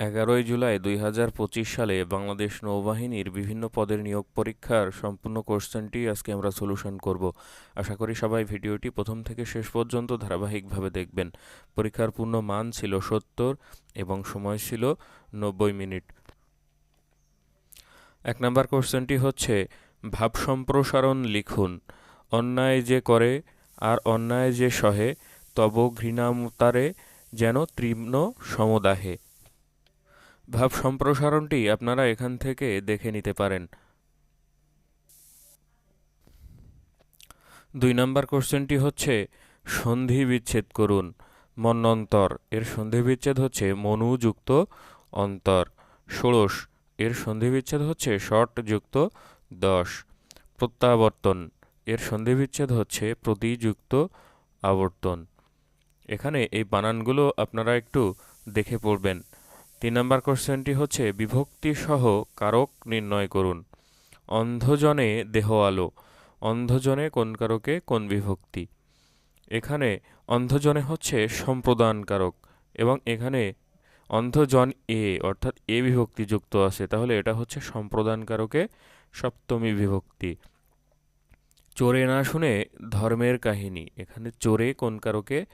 এগারোই জুলাই দুই হাজার পঁচিশ সালে বাংলাদেশ নৌবাহিনীর বিভিন্ন পদের নিয়োগ পরীক্ষার সম্পূর্ণ কোশ্চেনটি আজকে আমরা সলিউশন করব। আশা করি সবাই ভিডিওটি প্রথম থেকে শেষ পর্যন্ত ধারাবাহিকভাবে দেখবেন। পরীক্ষার পূর্ণ মান ছিল সত্তর এবং সময় ছিল নব্বই মিনিট। এক নম্বর কোশ্চেনটি হচ্ছে, ভাব সম্প্রসারণ লিখুন। অন্যায় যে করে আর অন্যায় যে সহে, তব ঘৃণামতারে যেন তৃষ্ণ সমদাহে। ভাব সম্প্রসারণটি আপনারা এখান থেকে দেখে নিতে পারেন। দুই নম্বর কোশ্চেনটি হচ্ছে, সন্ধি বিচ্ছেদ করুন মন্বন্তর এর সন্ধি বিচ্ছেদ হচ্ছে মনুযুক্ত অন্তর। ষোড়শ, এর সন্ধি বিচ্ছেদ হচ্ছে ষট যুক্ত দশ। প্রত্যাবর্তন, এর সন্ধি বিচ্ছেদ হচ্ছে প্রতিযুক্ত আবর্তন। এখানে এই বানানগুলো আপনারা একটু দেখে পড়বেন। তিন নম্বর কোশ্চেনটি হচ্ছে বিভক্তি সহ কারক নির্ণয় করুন। অন্ধজনে দেহ আলো। অন্ধজনে কোন কারকে, কোন বিভক্তি? এখানে অন্ধজনে হচ্ছে সম্প্রদান কারক এবং এখানে অন্ধজন এ, অর্থাৎ এ বিভক্তি যুক্ত আছে। তাহলে এটা হচ্ছে সম্প্রদান কারকে, সপ্তমী বিভক্তি। চোরে না শুনে ধর্মের কাহিনী। এখানে চোরে কোন কারকে,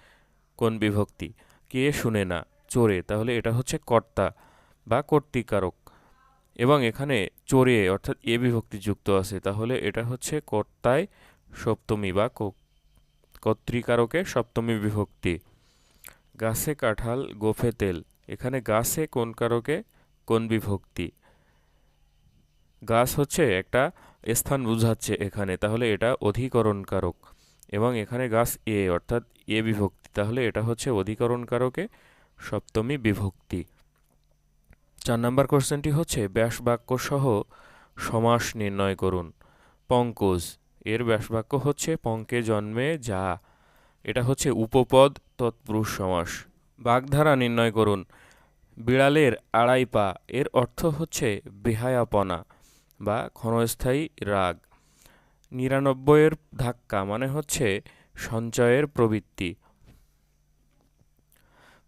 কোন বিভক্তি? কে শুনে না? চোরে, তাহলে এটা হচ্ছে কর্তা বা কর্তৃকারক। এবং এখানে চোরে, অর্থাৎ এ বিভক্তি যুক্ত আছে, তাহলে এটা হচ্ছে কর্তায় সপ্তমী বা কর্তৃকারকে সপ্তমী বিভক্তি। গাছে কাঁঠাল, গোফে তেল, এখানে গাছে কোন কারকে, কোন বিভক্তি? গাছ হচ্ছে একটা স্থান বুঝাচ্ছে এখানে, তাহলে এটা অধিকরণ কারক এবং এখানে গাছ এ, অর্থাৎ এ বিভক্তি, তাহলে এটা হচ্ছে অধিকরণ কারকে সপ্তমী বিভক্তি। চার নম্বর কোশ্চেনটি হচ্ছে ব্যাসবাক্য সহ সমাস নির্ণয় করুন। পঙ্কজ, এর ব্যাসবাক্য হচ্ছে, পঙ্কে জন্মে যা। এটা হচ্ছে উপপদ তৎপুরুষ সমাস। বাগধারা নির্ণয় করুন। বিড়ালের আড়াই পা, এর অর্থ হচ্ছে বেহায়াপনা বা ক্ষণস্থায়ী রাগ। নিরানব্বইয়ের ধাক্কা মানে হচ্ছে সঞ্চয়ের প্রবৃত্তি।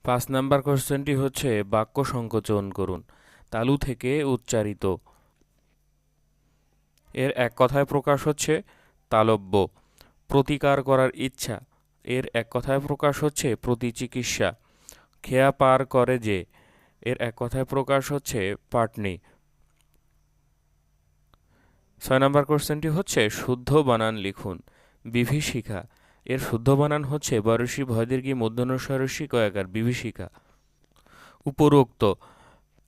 পাঁচ নাম্বার কোশ্চেনটি হচ্ছে, বাক্য সংকোচন করুন। তালু থেকে উচ্চারিত। এর এক কথায় প্রকাশ হচ্ছে, তালব্য। প্রতিকার করার ইচ্ছা। এর এক কথায় প্রকাশ হচ্ছে, প্রতিচিকিৎসা। খেয়া পার করে যে। এর এক কথায় প্রকাশ হচ্ছে, পাটনি। ছয় নম্বর কোশ্চেনটি হচ্ছে, শুদ্ধ বানান লিখুন। বিভীষিকা। এর শুদ্ধ বানান হচ্ছে বরসী ভয়দীর্ঘী মধ্যনস্বরসী কয়াকার, বিভীষিকা। উপরোক্ত,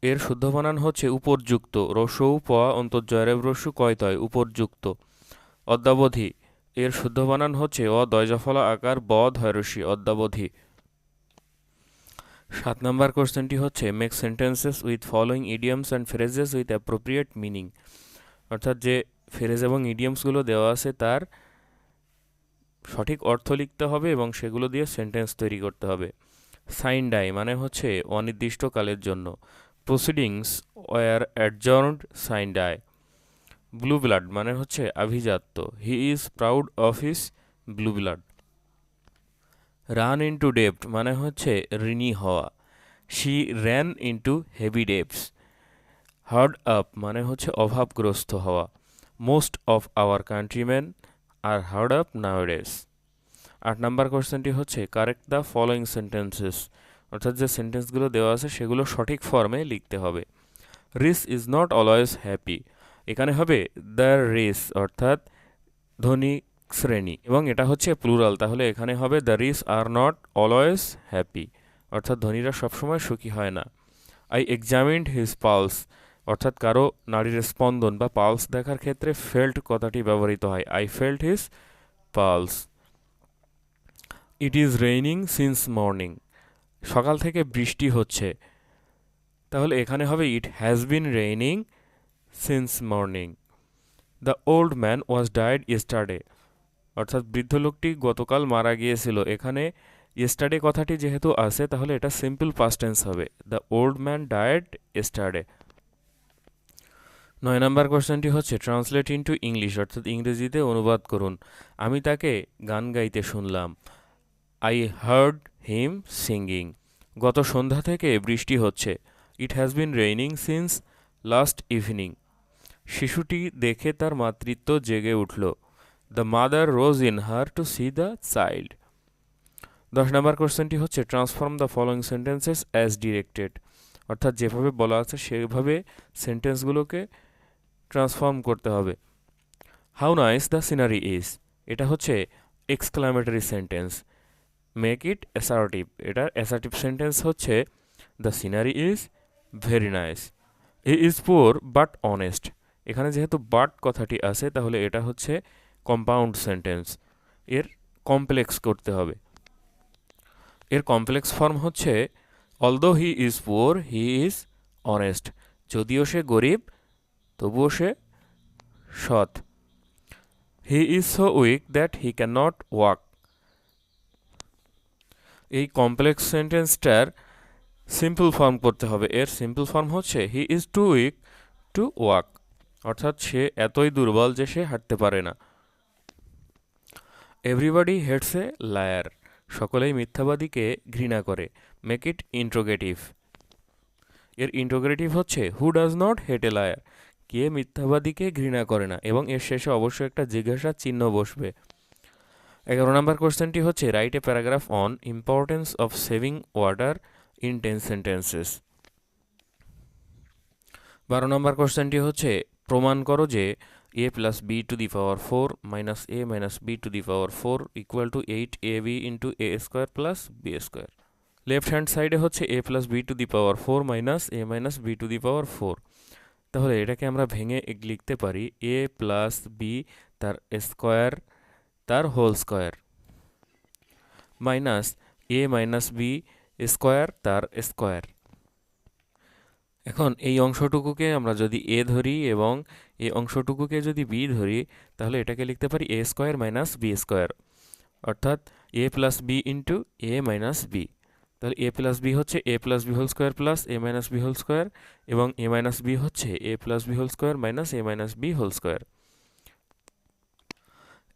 এর শুদ্ধ বানান হচ্ছে উপরযুক্ত, রসৌ, প, অন্তর্জয়রেব, রসু, কয়তয়, উপরযুক্ত। অদ্যাবধি, এর শুদ্ধ বানান হচ্ছে অ, দয়জফলা আকার, ব, ধয়রসী, অদ্যাবধি। সাত নম্বর কোশ্চেনটি হচ্ছে make sentences with following idioms and phrases with appropriate meaning অর্থাৎ যে ফ্রেজ এবং ইডিয়ামসগুলো দেওয়া আছে তার সঠিক অর্থ লিখতে হবে এবং সেগুলো দিয়ে সেন্টেন্স তৈরি করতে হবে। সাইন ডাই মানে হচ্ছে অনির্দিষ্টকালের জন্য। Proceedings were adjourned sine die blue blood মানে হচ্ছে আভিজাত্য। He is proud of his blue blood run into ডেপ্ট মানে হচ্ছে ঋণী হওয়া। She ran into heavy debts hard up মানে হচ্ছে অভাবগ্রস্ত হওয়া। Most of our countryman are hard up nowadays আট নাম্বার কোশ্চেনটি হচ্ছে কারেক্ট দ্য ফলোয়িং সেন্টেন্সেস অর্থাৎ যে সেন্টেন্সগুলো দেওয়া আছে, সেগুলো সঠিক ফর্মে লিখতে হবে। Rich is not always happy এখানে হবে দ্য রিস অর্থাৎ ধনী শ্রেণি। এবং এটা হচ্ছে প্লুরাল তাহলে এখানে হবে the rich are not always happy অর্থাৎ ধনীরা সবসময় সুখী হয় না। আই এক্সামিন্ড হিজ পালস অর্থাৎ কারও নারীর স্পন্দন বা পালস দেখার ক্ষেত্রে ফেল্ট কথাটি ব্যবহৃত হয়। I felt his pulse it is raining since morning সকাল থেকে বৃষ্টি হচ্ছে। তাহলে এখানে হবে it has been raining since morning the old man was died yesterday অর্থাৎ বৃদ্ধ লোকটি গতকাল মারা গিয়েছিল। এখানে ইস্টারডে কথাটি যেহেতু আছে, তাহলে এটা সিম্পল পাস্টেন্স হবে। The old man died yesterday নয় নাম্বার কোশ্চেনটি হচ্ছে ট্রান্সলেট ইন্টু ইংলিশ অর্থাৎ ইংরেজিতে অনুবাদ করুন। আমি তাকে গান গাইতে শুনলাম। আই হার্ড হিম সিঙ্গিং গত সন্ধ্যা থেকে বৃষ্টি হচ্ছে। It has been raining since last evening শিশুটি দেখে তার মাতৃত্ব জেগে উঠল। The mother rose in her to see the child দশ নম্বর কোশ্চেনটি হচ্ছে transform the following sentences as directed অর্থাৎ যেভাবে বলা আছে, সেভাবে সেন্টেন্সগুলোকে ট্রান্সফর্ম করতে হবে। How nice the scenery is এটা হচ্ছে exclamatory sentence make it assertive এটার অ্যাসার্টিভ সেন্টেন্স হচ্ছে the scenery is very nice he is poor but honest এখানে যেহেতু বাট কথাটি আছে, তাহলে এটা হচ্ছে কম্পাউন্ড সেন্টেন্স এর কমপ্লেক্স করতে হবে। এর কমপ্লেক্স ফর্ম হচ্ছে although he is poor he is honest যদিও সে গরিব তবুও সে সৎ। He is so weak that he can not walk এই কমপ্লেক্স সেন্টেন্সটার সিম্পল ফর্ম করতে হবে। এর সিম্পল ফর্ম হচ্ছে he is too weak to walk অর্থাৎ সে এতই দুর্বল যে সে হাঁটতে পারে না। এভরিবডি হেটস এ লায়ার সকলেই মিথ্যাবাদীকে ঘৃণা করে। মেক ইট ইন্ট্রোগেটিভ এর ইন্ট্রোগেটিভ হচ্ছে who does not hate a liar কে মিথ্যাবাদীকে ঘৃণা করে না? এবং এর শেষে অবশ্যই একটা জিজ্ঞাসার চিহ্ন বসবে। এগারো নম্বর কোশ্চেনটি হচ্ছে, write a paragraph on importance of saving water in ten sentences. বারো নম্বর কোশ্চেনটি হচ্ছে, প্রমাণ করো যে a plus b to the power four minus a minus b to the power four equal to eight a b into a square plus b square left hand সাইডে হচ্ছে a plus b to the power four minus a minus b to the power four তাহলে এটাকে আমরা ভেঙে লিখতে পারি a plus b তার square তার whole square minus a minus b square তার স্কোয়ার এখন এই অংশটুকুকে আমরা যদি এ ধরি এবং এই অংশটুকুকে যদি বি ধরি, তাহলে এটাকে লিখতে পারি a square minus b square অর্থাৎ a plus b into a minus b তাহলে এ প্লাস বি হচ্ছে a plus b whole square plus a minus b whole square এবং এ মাইনাস বি হচ্ছে a plus b whole square minus a minus b whole square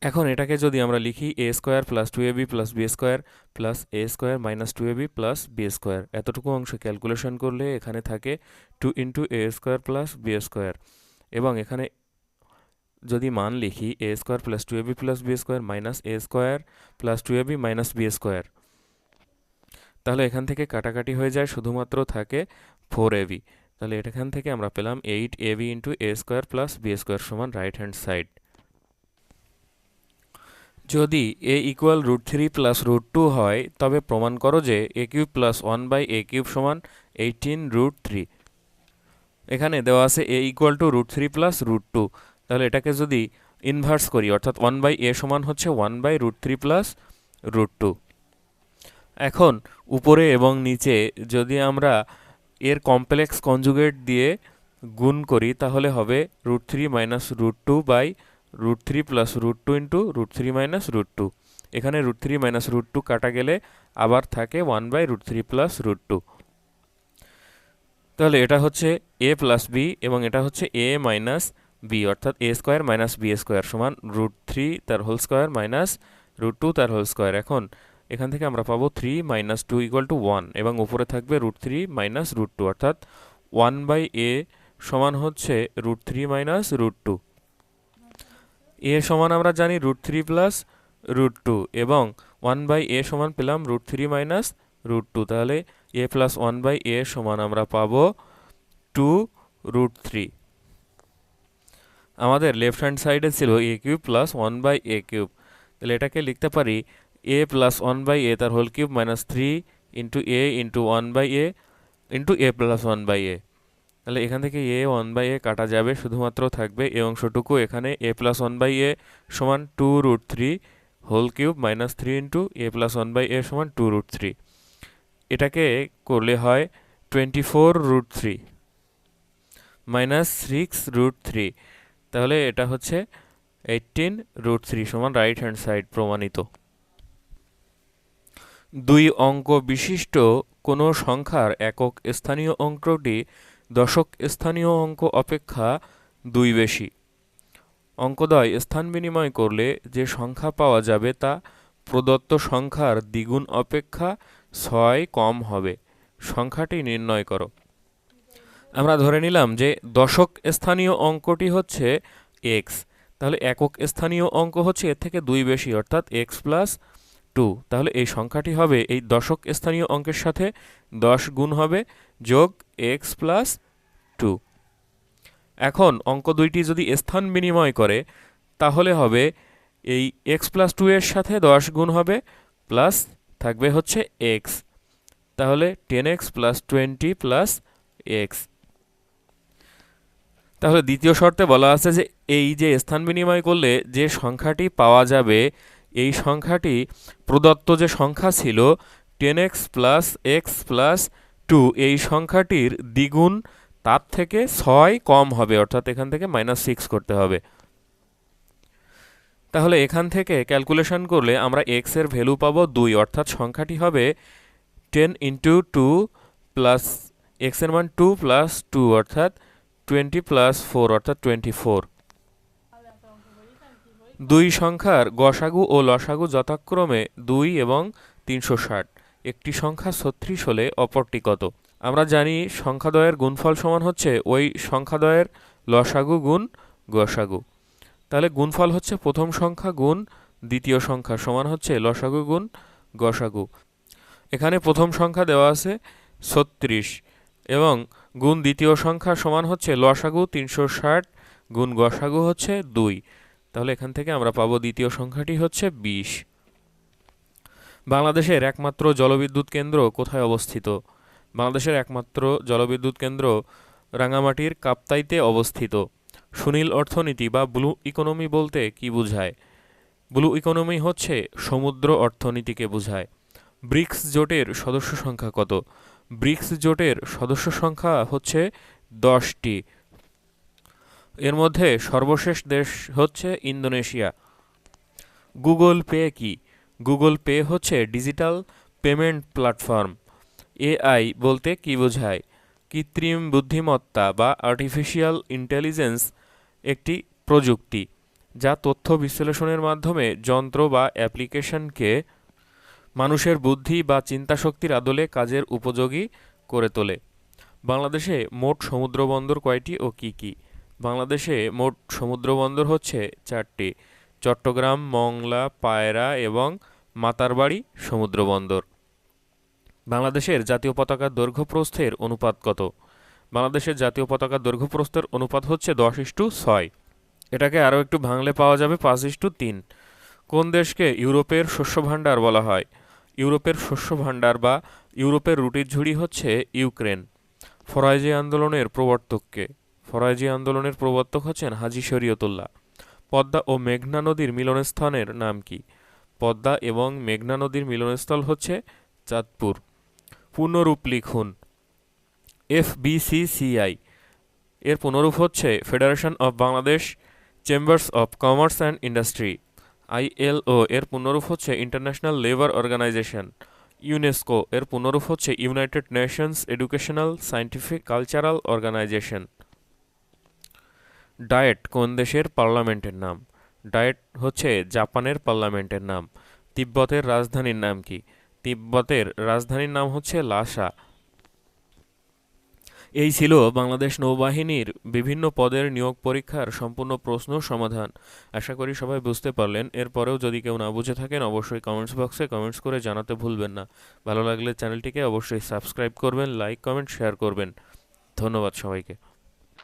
এখন এটাকে যদি আমরা লিখি a square plus two a b plus b square plus a square minus two a b plus b square এতটুকু অংশ calculation করলে এখানে থাকে two into a square plus b square এবং এখানে যদি মান লিখি a square plus two a b plus b square minus a square plus two a b minus b square তাহলে এখান থেকে কাটাকাটি হয়ে যায়, শুধুমাত্র থাকে ফোর এ বি তাহলে এখান থেকে আমরা পেলাম eight a b into a square plus b square সমান রাইট হ্যান্ড সাইড যদি a equal root three plus root two হয়, তবে প্রমাণ করো যে a cube plus one by a cube সমান এইটিন রুট থ্রি এখানে দেওয়া আছে a equal to root three plus root two তাহলে এটাকে যদি ইনভার্স করি, অর্থাৎ ওয়ান বাই এ সমান হচ্ছে one by root three plus root two এখন উপরে এবং নিচে যদি আমরা এর কমপ্লেক্স কনজুগেট দিয়ে গুণ করি, তাহলে হবে root three minus root two by root three plus root two into root three minus root two এখানে root three minus root two কাটা গেলে আবার থাকে one by root three plus root two তাহলে এটা হচ্ছে এ প্লাস বি এবং এটা হচ্ছে এ মাইনাস বি অর্থাৎ a square minus b square সমান রুট থ্রি তার whole square minus root two তার হোল স্কোয়ার এখন এখান থেকে আমরা পাবো three minus two equal to one এবং উপরে থাকবে root three minus root two অর্থাৎ ওয়ান বাই এ সমান হচ্ছে root three minus root two a সমান আমরা জানি root three plus root two এবং ওয়ান বাই এ সমান পেলাম root three minus root two তাহলে a plus one by a সমান আমরা পাবো টু রুট থ্রি আমাদের লেফট হ্যান্ড সাইডে ছিল a cube plus one by a cube তাহলে এটাকে লিখতে পারি a plus one by a তার whole cube minus three into a into one by a into a plus one by a তাহলে এখান থেকে এ ওয়ান বাই এ কাটা যাবে, শুধুমাত্র থাকবে এ অংশটুকু। এখানে a plus one by a সমান two root three whole cube minus three into a plus one by a সমান টু রুট থ্রি এটাকে করলে হয় twenty four root three minus six root three তাহলে এটা হচ্ছে এইটিন রুট থ্রি সমান right hand side প্রমাণিত। দুই অঙ্ক বিশিষ্ট কোনো সংখ্যার একক স্থানীয় অঙ্কটি দশক স্থানীয় অঙ্ক অপেক্ষা দুই বেশি। অঙ্কদয় স্থান বিনিময় করলে যে সংখ্যা পাওয়া যাবে তা প্রদত্ত সংখ্যার দ্বিগুণ অপেক্ষা ছয় কম হবে। সংখ্যাটি নির্ণয় করো। আমরা ধরে নিলাম যে দশক স্থানীয় অঙ্কটি হচ্ছে এক্স। তাহলে একক স্থানীয় অঙ্ক হচ্ছে এর থেকে দুই বেশি, অর্থাৎ এক্স প্লাস টু, তাহলে এই সংখ্যাটি হবে এই দশক স্থানীয় অঙ্কের সাথে দশ গুণ হবে যোগ এক্স প্লাস টু। এখন অঙ্ক দুইটি যদি স্থান বিনিময় করে, তাহলে হবে এই এক্স প্লাস টু এর সাথে দশ গুণ হবে প্লাস থাকবে হচ্ছে এক্স। তাহলে ten x plus twenty plus x. তাহলে দ্বিতীয় শর্তে বলা আছে যে এই যে স্থান বিনিময় করলে যে সংখ্যাটি পাওয়া যাবে এই সংখ্যাটি প্রদত্ত যে সংখ্যা ছিল ten x plus x plus two এই সংখ্যাটির দ্বিগুণ তার থেকে ছয় কম হবে, অর্থাৎ এখান থেকে মাইনাস সিক্স করতে হবে। তাহলে এখান থেকে ক্যালকুলেশন করলে আমরা এক্সের ভ্যালু পাবো দুই, অর্থাৎ সংখ্যাটি হবে টেন ইন্টু টু প্লাস এক্সের মান টু প্লাস টু অর্থাৎ টোয়েন্টি প্লাস ফোর অর্থাৎ টোয়েন্টি ফোর দুই সংখ্যার গসাগু ও লসাগু যথাক্রমে দুই এবং তিনশো ষাট। একটি সংখ্যা ছত্রিশ হলে অপরটি কত? আমরা জানি সংখ্যাদ্বয়ের গুণফল সমান হচ্ছে ওই সংখ্যাদ্বয়ের লসাগু গুণ গসাগু। তাহলে গুণফল হচ্ছে প্রথম সংখ্যা গুণ দ্বিতীয় সংখ্যা সমান হচ্ছে লসাগু গুণ গসাগু। এখানে প্রথম সংখ্যা দেওয়া আছে ছত্রিশ এবং গুণ দ্বিতীয় সংখ্যা সমান হচ্ছে লসাগু তিনশো ষাট, গুণ গসাগু হচ্ছে দুই। তাহলে এখান থেকে আমরা পাবো দ্বিতীয় সংখ্যাটি হচ্ছে বিশ। বাংলাদেশের একমাত্র জলবিদ্যুৎ কেন্দ্র কোথায় অবস্থিত? বাংলাদেশের একমাত্র জলবিদ্যুৎ কেন্দ্র রাঙামাটির কাপ্তাইতে অবস্থিত। সুনীল অর্থনীতি বা ব্লু ইকোনমি বলতে কি বোঝায়? ব্লু ইকোনমি হচ্ছে সমুদ্র অর্থনীতিকে বোঝায়। ব্রিক্স জোটের সদস্য সংখ্যা কত? ব্রিক্স জোটের সদস্য সংখ্যা হচ্ছে দশটি। এর মধ্যে সর্বশেষ দেশ হচ্ছে ইন্দোনেশিয়া। গুগল পে কি? গুগল পে হচ্ছে ডিজিটাল পেমেন্ট প্ল্যাটফর্ম। এআই বলতে কি বোঝায়? কৃত্রিম বুদ্ধিমত্তা বা আর্টিফিশিয়াল ইন্টেলিজেন্স একটি প্রযুক্তি, যা তথ্য বিশ্লেষণের মাধ্যমে যন্ত্র বা অ্যাপ্লিকেশনকে মানুষের বুদ্ধি বা চিন্তাশক্তির আদলে কাজের উপযোগী করে তোলে। বাংলাদেশে মোট সমুদ্রবন্দর কয়টি ও কি কি? বাংলাদেশে মোট সমুদ্রবন্দর হচ্ছে চারটি, চট্টগ্রাম, মংলা, পায়রা এবং মাতারবাড়ি সমুদ্রবন্দর। বাংলাদেশের জাতীয় পতাকার দৈর্ঘ্য প্রস্থের অনুপাত কত? বাংলাদেশের জাতীয় পতাকার দৈর্ঘ্য প্রস্থের অনুপাত হচ্ছে দশ ইস্টু ছয়। এটাকে আরও একটু ভাঙলে পাওয়া যাবে পাঁচ ইস্টু তিন। কোন দেশকে ইউরোপের শস্য ভাণ্ডার বলা হয়? ইউরোপের শস্য ভাণ্ডার বা ইউরোপের রুটির ঝুড়ি হচ্ছে ইউক্রেন। ফরাইজি আন্দোলনের প্রবর্তককে। ফরাইজি আন্দোলনের প্রবর্তক হচ্ছেন হাজি শরীয়তুল্লাহ। পদ্মা ও মেঘনা নদীর মিলনস্থানের নাম কি? পদ্মা এবং মেঘনা নদীর মিলনস্থল হচ্ছে চাঁদপুর। পূর্ণরূপ লিখুন। এফবিসিসিআই। এর পুনরূপ হচ্ছে Federation of Bangladesh Chambers of Commerce and Industry. ILO এর পুনরূপ হচ্ছে ইন্টারন্যাশনাল লেবার অর্গানাইজেশন। ইউনেস্কো এর পুনরূপ হচ্ছে United Nations Educational Scientific Cultural Organization. Diet কোন দেশের পার্লামেন্টের নাম? ডায়েট হচ্ছে জাপানের পার্লামেন্টের নাম। তিব্বতের রাজধানীর নাম কি? তিব্বতের রাজধানীর নাম হচ্ছে লাসা। এই ছিল বাংলাদেশ নৌবাহিনীর বিভিন্ন পদের নিয়োগ পরীক্ষার সম্পূর্ণ প্রশ্ন সমাধান। আশা করি সবাই বুঝতে পারলেন। এরপরেও যদি কেউ না বুঝে থাকেন, অবশ্যই কমেন্টস বক্সে কমেন্টস করে জানাতে ভুলবেন না। ভালো লাগলে চ্যানেলটিকে অবশ্যই সাবস্ক্রাইব করবেন লাইক কমেন্ট শেয়ার করবেন। ধন্যবাদ সবাইকে।